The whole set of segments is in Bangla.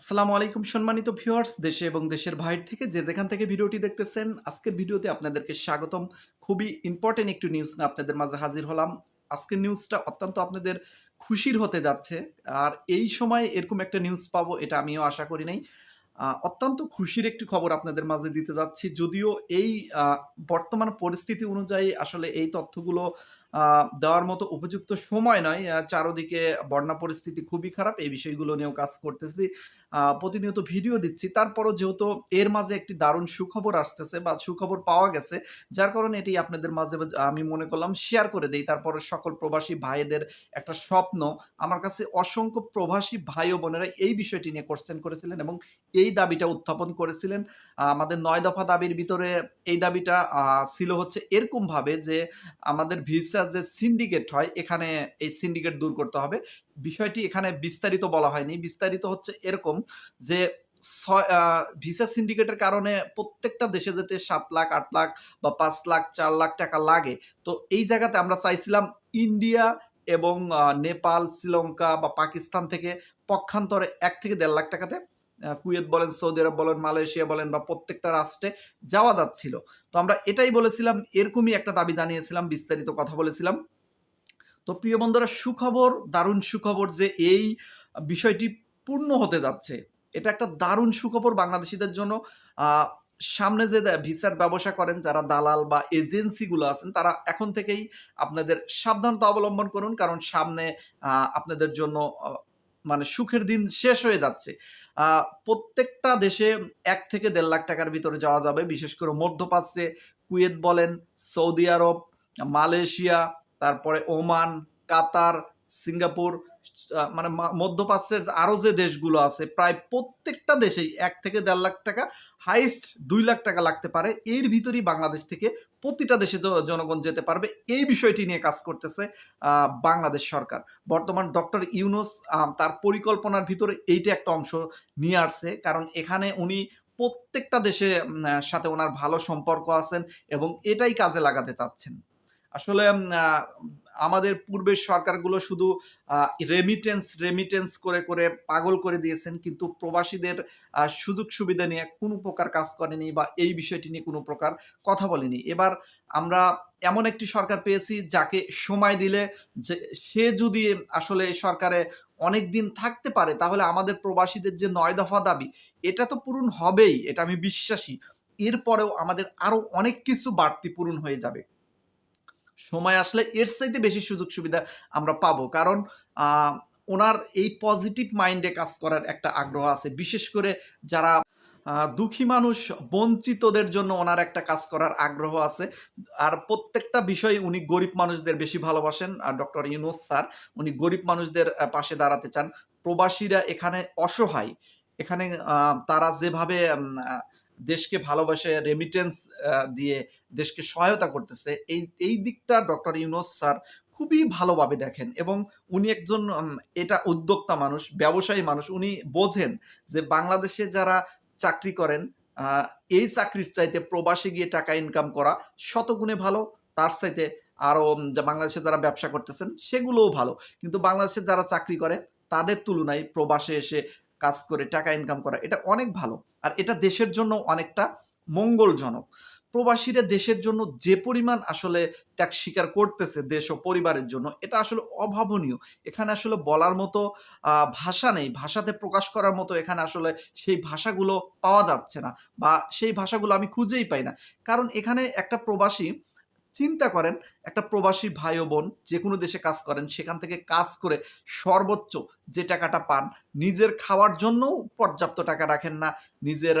আসসালামু আলাইকুম সম্মানিত ভিউয়ার্স, দেশে এবং দেশের বাইরে থেকে যে যেখান থেকে ভিডিওটি দেখতেছেন, আজকের ভিডিওতে আপনাদেরকে স্বাগতম। খুবই ইম্পর্টেন্ট একটি নিউজ নিয়ে আপনাদের মাঝে হাজির হলাম। আজকের নিউজটা অত্যন্ত আপনাদের খুশির হতে যাচ্ছে। আর এই সময় এরকম একটা নিউজ পাবো, এটা আমিও আশা করি নাই। অত্যন্ত খুশির একটি খবর আপনাদের মাঝে দিতে যাচ্ছি। যদিও এই বর্তমান পরিস্থিতি অনুযায়ী আসলে এই তথ্যগুলো দেওয়ার মতো উপযুক্ত সময় নয় চারদিকে বন্যা পরিস্থিতি খুবই খারাপ, এই বিষয়গুলো নিয়েও কাজ করতেছি। প্রতিনিয়ত ভিডিও দিচ্ছি। তারপরও যেহেতু এর মাঝে একটি দারুণ সুখবর আসতেছে বা সুখবর পাওয়া গেছে, যার কারণে এটি আপনাদের মাঝে আমি মনে করলাম শেয়ার করে দেই। তারপরে সকল প্রবাসী ভাইদের একটা স্বপ্ন, আমার কাছে অসংখ্য প্রবাসী ভাই ও বোনেরা এই বিষয়টি নিয়ে কোশ্চেন করেছিলেন এবং এই দাবিটা উত্থাপন করেছিলেন। আমাদের নয় দফা দাবির ভিতরে এই দাবিটা ছিল হচ্ছে এরকম ভাবে যে আমাদের ভিসা যে সিন্ডিকেট হয়, এখানে এই সিন্ডিকেট দূর করতে হবে। বিষয়টি এখানে বিস্তারিত বলা হয়নি। বিস্তারিত হচ্ছে এরকম যে ভিসা সিন্ডিকেটের কারণে প্রত্যেকটা দেশে যেতে সাত লাখ, আট লাখ বা পাঁচ লাখ, চার লাখ টাকা লাগে, তো এই জায়গাতে আমরা চাইছিলাম ইন্ডিয়া এবং নেপাল, শ্রীলঙ্কা বা পাকিস্তান থেকে পক্ষান্তরে এক থেকে দেড় লাখ টাকাতে কুয়েত বলেন, সৌদি আরব বলেন, মালয়েশিয়া বলেন বা প্রত্যেকটা রাষ্ট্রে যাওয়া যাচ্ছিল। তো আমরা এটাই বলেছিলাম, এরকমই একটা দাবি জানিয়েছিলাম, বিস্তারিত কথা বলেছিলাম। তো প্রিয় বন্ধুরা, সুখবর, দারুণ সুখবর যে এই বিষয়টি পূর্ণ হতে যাচ্ছে, এটা একটা দারুণ সুখবর বাংলাদেশিদের জন্য। সামনে যে ভিসার ব্যবসা করেন, যারা দালাল বা এজেন্সিগুলো আছেন, তারা এখন থেকেই আপনাদের সাবধানতা অবলম্বন করুন, কারণ সামনে আপনাদের জন্য মানে সুখের দিন শেষ হয়ে যাচ্ছে। প্রত্যেকটা দেশে এক থেকে দেড় লাখ টাকার ভিতরে যাওয়া যাবে। বিশেষ করে মধ্যপ্রাচ্যে কুয়েত বলেন, সৌদি আরব, মালয়েশিয়া, তারপরে ওমান, কাতার, সিঙ্গাপুর মানে মধ্যপ্রাচ্যের আরও যে দেশগুলো আছে, প্রায় প্রত্যেকটা দেশেই এক থেকে দেড় লাখ টাকা হাইস্ট দুই লাখ টাকা লাগতে পারে। এর ভিতরেই বাংলাদেশ থেকে প্রতিটা দেশে জনগণ যেতে পারবে। এই বিষয়টি নিয়ে কাজ করতেছে বাংলাদেশ সরকার। বর্তমান ডক্টর ইউনুস তার পরিকল্পনার ভিতরে এইটা একটা অংশ নিয়ে আসছে। কারণ এখানে উনি প্রত্যেকটা দেশে সাথে ওনার ভালো সম্পর্ক আছেন এবং এটাই কাজে লাগাতে চাচ্ছেন। আসলে আমাদের পূর্বের সরকারগুলো শুধু রেমিটেন্স রেমিটেন্স করে করে পাগল করে দিয়েছেন, কিন্তু প্রবাসীদের সুযোগ সুবিধা নিয়ে কোনো প্রকার কাজ করেনি বা এই বিষয়টি নিয়ে কোনো প্রকার কথা বলেনি। এবার আমরা এমন একটি সরকার পেয়েছি যাকে সময় দিলে যে, সে যদি আসলে সরকারে অনেক দিন থাকতে পারে, তাহলে আমাদের প্রবাসীদের যে নয় দফা দাবি, এটা তো পূরণ হবেই, এটা আমি বিশ্বাসী। এরপরেও আমাদের আরও অনেক কিছু বাড়তি পূরণ হয়ে যাবে। সময় আসলে এর চাইতে বেশি সুযোগ সুবিধা আমরা পাবো। কারণ ওনার এই পজিটিভ মাইন্ডে কাজ করার একটা আগ্রহ আছে। বিশেষ করে যারা দুঃখী মানুষ, বঞ্চিতদের জন্য ওনার একটা কাজ করার আগ্রহ আছে। আর প্রত্যেকটা বিষয় উনি গরিব মানুষদের বেশি ভালোবাসেন। আর ডক্টর ইউনুস স্যার, উনি গরিব মানুষদের পাশে দাঁড়াতে চান। প্রবাসীরা এখানে অসহায়। এখানে তারা যেভাবে দেশকে ভালোবাসে রেমিটেন্স দিয়ে দেশকে সহায়তা করতেছে, এই এই দিকটা ডক্টর ইউনুস স্যার খুবই ভালোভাবে দেখেন এবং উনি একজন এটা উদ্যোক্তা মানুষ, ব্যবসায়ী মানুষ, উনি বোঝেন যে বাংলাদেশে যারা চাকরি করেন এই চাকরির চাইতে প্রবাসে গিয়ে টাকা ইনকাম করা শতগুণে ভালো, তার চাইতে আরও যে বাংলাদেশে যারা ব্যবসা করতেছেন সেগুলোও ভালো। কিন্তু বাংলাদেশে যারা চাকরি করে, তাদের তুলনায় প্রবাসে এসে কাজ করে, টাকা ইনকাম করা, এটা অনেক ভালো। আর এটা দেশের জন্য অনেকটা মঙ্গলজনক। প্রবাসীরা দেশের জন্য যে পরিমাণ আসলে ত্যাগ স্বীকার করতেছে দেশ ও পরিবারের জন্য, এটা আসলে অভাবনীয়। এখানে আসলে বলার মতো ভাষা নেই। ভাষাতে প্রকাশ করার মতো এখানে আসলে সেই ভাষাগুলো পাওয়া যাচ্ছে না বা সেই ভাষাগুলো আমি খুঁজেই পাই না। কারণ এখানে একটা প্রবাসী চিন্তা করেন, একটা প্রবাসী ভাই ও বোন যে কোনো দেশে কাজ করেন, সেখান থেকে কাজ করে সর্বোচ্চ যে টাকাটা পান, নিজের খাওয়ার জন্যও পর্যাপ্ত টাকা রাখেন না, নিজের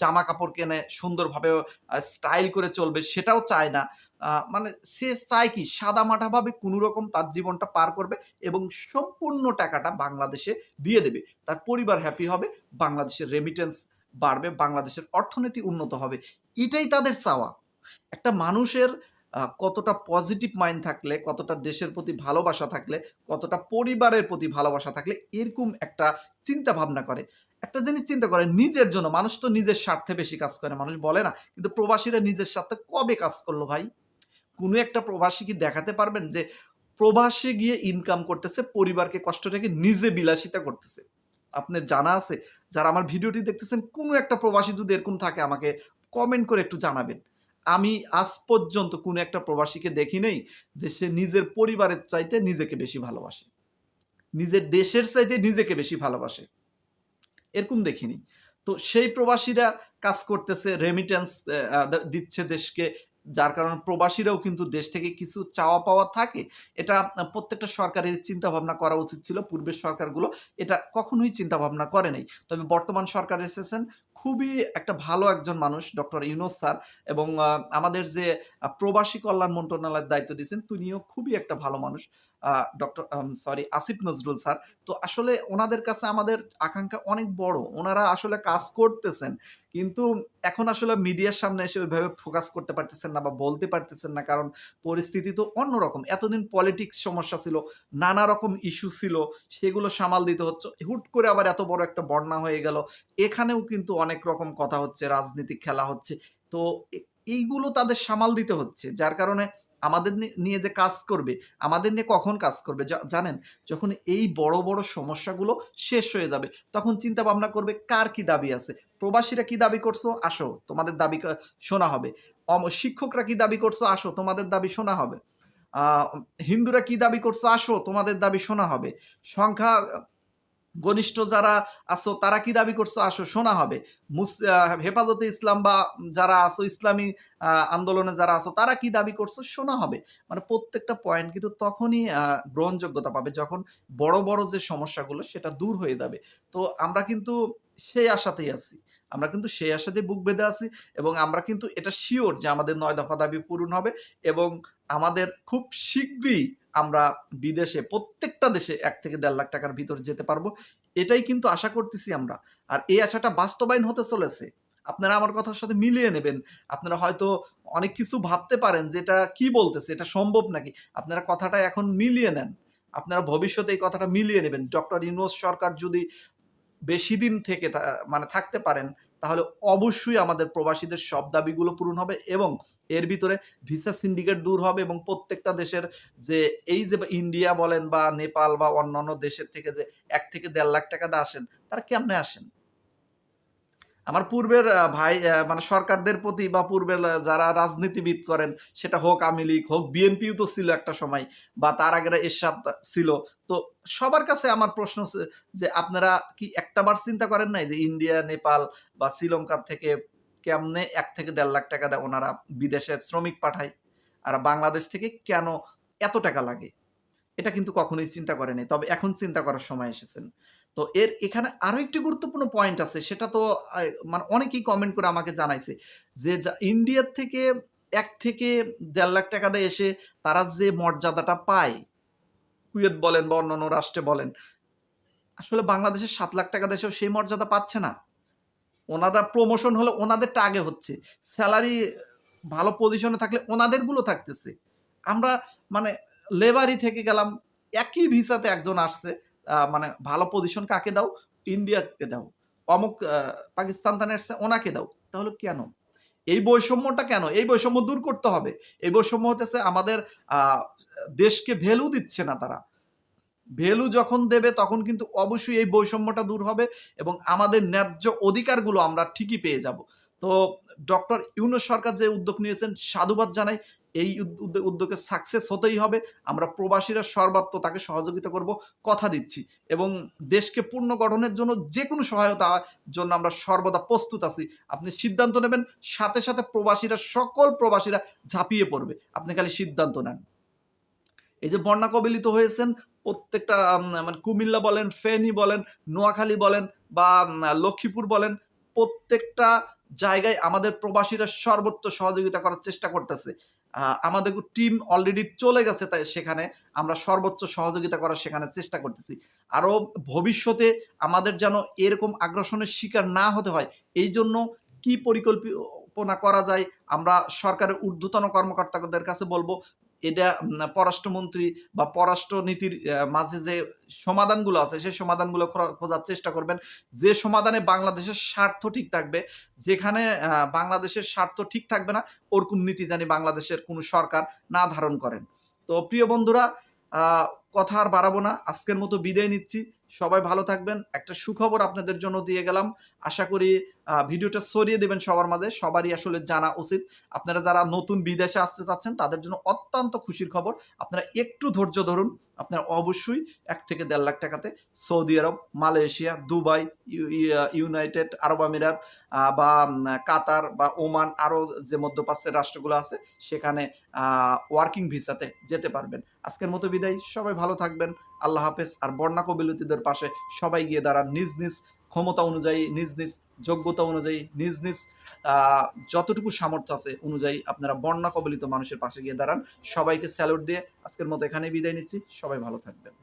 জামা কাপড় কেনে সুন্দরভাবে স্টাইল করে চলবে সেটাও চায় না। মানে সে চায় কি, সাদা মাটাভাবে কোনো রকম তার জীবনটা পার করবে এবং সম্পূর্ণ টাকাটা বাংলাদেশে দিয়ে দেবে। তার পরিবার হ্যাপি হবে, বাংলাদেশের রেমিটেন্স বাড়বে, বাংলাদেশের অর্থনীতি উন্নত হবে। এটাই তাদের চাওয়া। একটা মানুষের কতটা পজিটিভ মাইন্ড থাকলে, কতটা দেশের প্রতি ভালোবাসা থাকলে, কতটা পরিবারের প্রতি ভালোবাসা থাকলে এরকম একটা চিন্তা ভাবনা করে। একটা জিনিস চিন্তা করে, নিজের জন্য, মানুষ তো নিজের স্বার্থে বেশি কাজ করে, মানুষ বলে না, কিন্তু প্রবাসীরা নিজের স্বার্থে কবে কাজ করল ভাই? কোনো একটা প্রবাসী কি দেখাতে পারবেন যে প্রবাসে গিয়ে ইনকাম করতেছে, পরিবারকে কষ্ট রেখে নিজে বিলাসিতা করতেছে? আপনার জানা আছে? যারা আমার ভিডিওটি দেখতেছেন, কোনো একটা প্রবাসী যদি এরকম থাকে, আমাকে কমেন্ট করে একটু জানাবেন। আমি আজ পর্যন্ত কোনো একটা প্রবাসীকে দেখি নেই যে সে নিজের পরিবারের চাইতে নিজেকে বেশি ভালোবাসে। নিজের দেশের চাইতে নিজেকে বেশি ভালোবাসে। এরকম দেখিনি। তো সেই প্রবাসীরা কাজ করতেছে রেমিটেন্স দিচ্ছে দেশকে। যার কারণে প্রবাসীরাও কিন্তু দেশ থেকে কিছু চাওয়া পাওয়া থাকে। এটা প্রত্যেকটা সরকারের চিন্তা ভাবনা করা উচিত ছিল। পূর্বের সরকারগুলো এটা কখনোই চিন্তা ভাবনা করে নাই। তবে বর্তমান সরকার এসেছেন। খুবই একটা ভালো একজন মানুষ, ডক্টর ইউনুস স্যার এবং আমাদের যে প্রবাসী কল্যাণ মন্ত্রণালয়ের দায়িত্ব দিয়েছেন, তিনিও খুবই একটা ভালো মানুষ। Doctor sorry Asif Nazrul sir. তো আসলে ওনাদের কাছে আমাদের আকাঙ্ক্ষা অনেক বড়। ওনারা আসলে কাজ করতেছেন, কিন্তু এখন আসলে মিডিয়ার সামনে এসে ওইভাবে ফোকাস করতে পারতেছেন না বা বলতে পারতেছেন না, কারণ পরিস্থিতি তো অন্যরকম। এতদিন পলিটিক্স সমস্যা ছিল, নানা রকম ইস্যু ছিল, সেগুলো সামাল দিতে হচ্ছে। হুট করে আবার এত বড় একটা বন্যা হয়ে গেল। এখানেও কিন্তু অনেক রকম কথা হচ্ছে রাজনীতিক খেলা হচ্ছে। তো এইগুলো তাদের সামাল দিতে হচ্ছে। যার কারণে আমাদের নিয়ে যে কাজ করবে, আমাদের নিয়ে কখন কাজ করবে জানেন? যখন এই বড় বড় সমস্যাগুলো শেষ হয়ে যাবে, তখন চিন্তা ভাবনা করবে, কার কি দাবি আছে? প্রবাসীরা কি দাবি করছ? আসো, তোমাদের দাবি শোনা হবে। শিক্ষকরা কি দাবি করছ? আসো, তোমাদের দাবি শোনা হবে। হিন্দুরা কি দাবি করছ? আসো, তোমাদের দাবি শোনা হবে। সংখ্যা ঘনিষ্ঠ যারা আছো, তারা কি দাবি করছ? আসো, শোনা হবে। হেফাজতে ইসলাম বা যারা আছো, ইসলামী আন্দোলনে যারা আছো, তারা কি দাবি করছ? শোনা হবে। মানে প্রত্যেকটা পয়েন্ট কিন্তু তখনই গ্রহণযোগ্যতা পাবে যখন বড় বড় যে সমস্যাগুলো, সেটা দূর হয়ে যাবে। তো আমরা কিন্তু সেই আশাতেই আছি। আমরা কিন্তু সেই আশাতে বুক বেঁধে আছি এবং আমরা কিন্তু এটা শিওর যে আমাদের নয় দফা দাবি পূরণ হবে এবং আমাদের খুব শীঘ্রই আমরা বিদেশে, প্রত্যেকটা দেশে এক থেকে দেড় লাখ টাকার ভিতরে যেতে পারব। এটাই কিন্তু আশা করতেছি আমরা। আর এই আশাটা বাস্তবায়ন হতে চলেছে। আপনারা আমার কথার সাথে মিলিয়ে নেবেন। আপনারা হয়তো অনেক কিছু ভাবতে পারেন যে এটা কি বলতেছে, এটা সম্ভব নাকি? আপনারা কথাটা এখন মিলিয়ে নেন। আপনারা ভবিষ্যতে এই কথাটা মিলিয়ে নেবেন। ডক্টর ইউনুস সরকার যদি বেশি দিন থেকে মানে থাকতে পারেন তাহলে অবশ্যই আমাদের প্রবাসীদের সব দাবিগুলো পূরণ হবে এবং এর ভিতরে ভিসা সিন্ডিকেট দূর হবে এবং প্রত্যেকটা দেশের যে এই যে ইন্ডিয়া বলেন বা নেপাল বা অন্যান্য দেশের থেকে যে এক থেকে দেড় লাখ টাকা দিয়ে আসেন, তারা কেমনে আসেন? আমার পূর্বের ভাই মানে সরকারদের প্রতি বা পূর্বের যারা রাজনীতিবিদ করেন, সেটা হোক আওয়ামী লীগ, হোক বিএনপিও তো ছিল একটা সময়, বা তার আগের এরশাদ ছিল। তো সবার কাছে আমার প্রশ্ন যে, আপনারা কি একটাবার চিন্তা করেন নাই যে, ইন্ডিয়া, নেপাল বা শ্রীলঙ্কার থেকে কেমনে এক থেকে দেড় লাখ টাকা দেয় ওনারা বিদেশে শ্রমিক পাঠায়, আর বাংলাদেশ থেকে কেন এত টাকা লাগে? এটা কিন্তু কখনোই চিন্তা করেনি তবে এখন চিন্তা করার সময় এসেছেন। তো এর এখানে আরও একটি গুরুত্বপূর্ণ পয়েন্ট আছে, সেটা তো মানে অনেকেই কমেন্ট করে আমাকে জানাইছে যে ইন্ডিয়ার থেকে এক থেকে দেড় লাখ টাকা দিয়ে এসে তারা যে মর্যাদাটা পায়, কুয়েত বলেন বা অন্যান্য রাষ্ট্রে বলেন, আসলে বাংলাদেশের সাত লাখ টাকা দেশেও সেই মর্যাদা পাচ্ছে না। ওনারা প্রমোশন হলে ওনাদেরটা আগে হচ্ছে স্যালারি ভালো পজিশনে থাকলে ওনাদেরগুলো থাকতেছে। আমরা মানে লেবারি থেকে গেলাম, একই ভিসাতে একজন আসছে মানে ভালো পজিশন কাকে দাও? ইন্ডিয়াকে দাও। অমুক পাকিস্তান তানে আসছে ওনাকে দাও। তাহলে কেন? এই বৈষম্যটা কেন? এই বৈষম্য দূর করতে হবে। এই বৈষম্য হতেছে আমাদের দেশকে ভ্যালু দিচ্ছে না তারা। ভ্যালু যখন দেবে তখন কিন্তু অবশ্যই এই বৈষম্যটা দূর হবে এবং আমাদের ন্যায্য অধিকারগুলো আমরা ঠিকই পেয়ে যাব। তো ডক্টর ইউনুস সরকার যে উদ্যোগ নিয়েছেন, সাধুবাদ জানাই। এই উদ- উদ্যোগ- সাকসেস হতেই হবে। আমরা প্রবাসীরা সর্বাত্ম তাকে সহযোগিতা করব, কথা দিচ্ছি। এবং দেশকে পূর্ণ গঠনের জন্য যে কোনো সহায়তার জন্য আমরা সর্বদা প্রস্তুত আছি। আপনি সিদ্ধান্ত নেবেন, সাথে সাথে প্রবাসীরা, সকল প্রবাসীরা ঝাঁপিয়ে পড়বে। আপনি খালি সিদ্ধান্ত নেন। এই যে বন্যা কবলিত হয়েছেন, প্রত্যেকটা মানে কুমিল্লা বলেন, ফেনী বলেন, নোয়াখালী বলেন, বা লক্ষ্মীপুর বলেন, প্রত্যেকটা জায়গায় আমাদের প্রবাসীরা সর্বোচ্চ সহযোগিতা করার চেষ্টা করতেছে। আমাদের টিম অলরেডি চলে গেছে তাই সেখানে আমরা সর্বোচ্চ সহযোগিতা করার সেখানে চেষ্টা করতেছি। আরও ভবিষ্যতে আমাদের যেন এরকম আগ্রাসনের শিকার না হতে হয়, এই জন্য কী পরিকল্পনা করা যায় আমরা সরকারের ঊর্ধ্বতন কর্মকর্তাদের কাছে বলব এটা পররাষ্ট্রমন্ত্রী বা পররাষ্ট্রনীতির মাঝে যে সমাধানগুলো আছে, সেই সমাধানগুলো খোঁজার চেষ্টা করবেন। যে সমাধানে বাংলাদেশের স্বার্থ ঠিক থাকবে, যেখানে বাংলাদেশের স্বার্থ ঠিক থাকবে না, ওরকম নীতি জানি বাংলাদেশের কোনো সরকার না ধারণ করেন। তো প্রিয় বন্ধুরা কথা আর বাড়াবো না। আজকের মতো বিদায় নিচ্ছি। সবাই ভালো থাকবেন। একটা সুখবর আপনাদের জন্য দিয়ে গেলাম। আশা করি ভিডিওটা ছড়িয়ে দেবেন সবার মাঝে। সবারই আসলে জানা উচিত। আপনারা যারা নতুন বিদেশে আসতে চাচ্ছেন, তাদের জন্য অত্যন্ত খুশির খবর। আপনারা একটু ধৈর্য ধরুন। আপনারা অবশ্যই এক থেকে দেড় লাখ টাকাতে Saudi Arab, Malaysia, Dubai, U- U- united Arab আমিরাত বা কাতার বা, ওমান, আরও যে মধ্যপ্রাচ্যের রাষ্ট্রগুলো আছে, সেখানে ওয়ার্কিং ভিসাতে যেতে পারবেন। আজকের মতো বিদায়। সবাই ভালো থাকবেন। আল্লাহ হাফেজ। আর বন্যা কবিলতিদের পাশে সবাই গিয়ে দাঁড়ান। নিজ নিজ ক্ষমতা অনুযায়ী, নিজ নিজ যোগ্যতা অনুযায়ী, নিজ নিজ যতটুকু সামর্থ্য আছে অনুযায়ী আপনারা বন্যা কবলিত মানুষের পাশে গিয়ে দাঁড়ান। সবাইকে স্যালুট দিয়ে আজকের মতো এখানেই বিদায় নিচ্ছি। সবাই ভালো থাকবেন।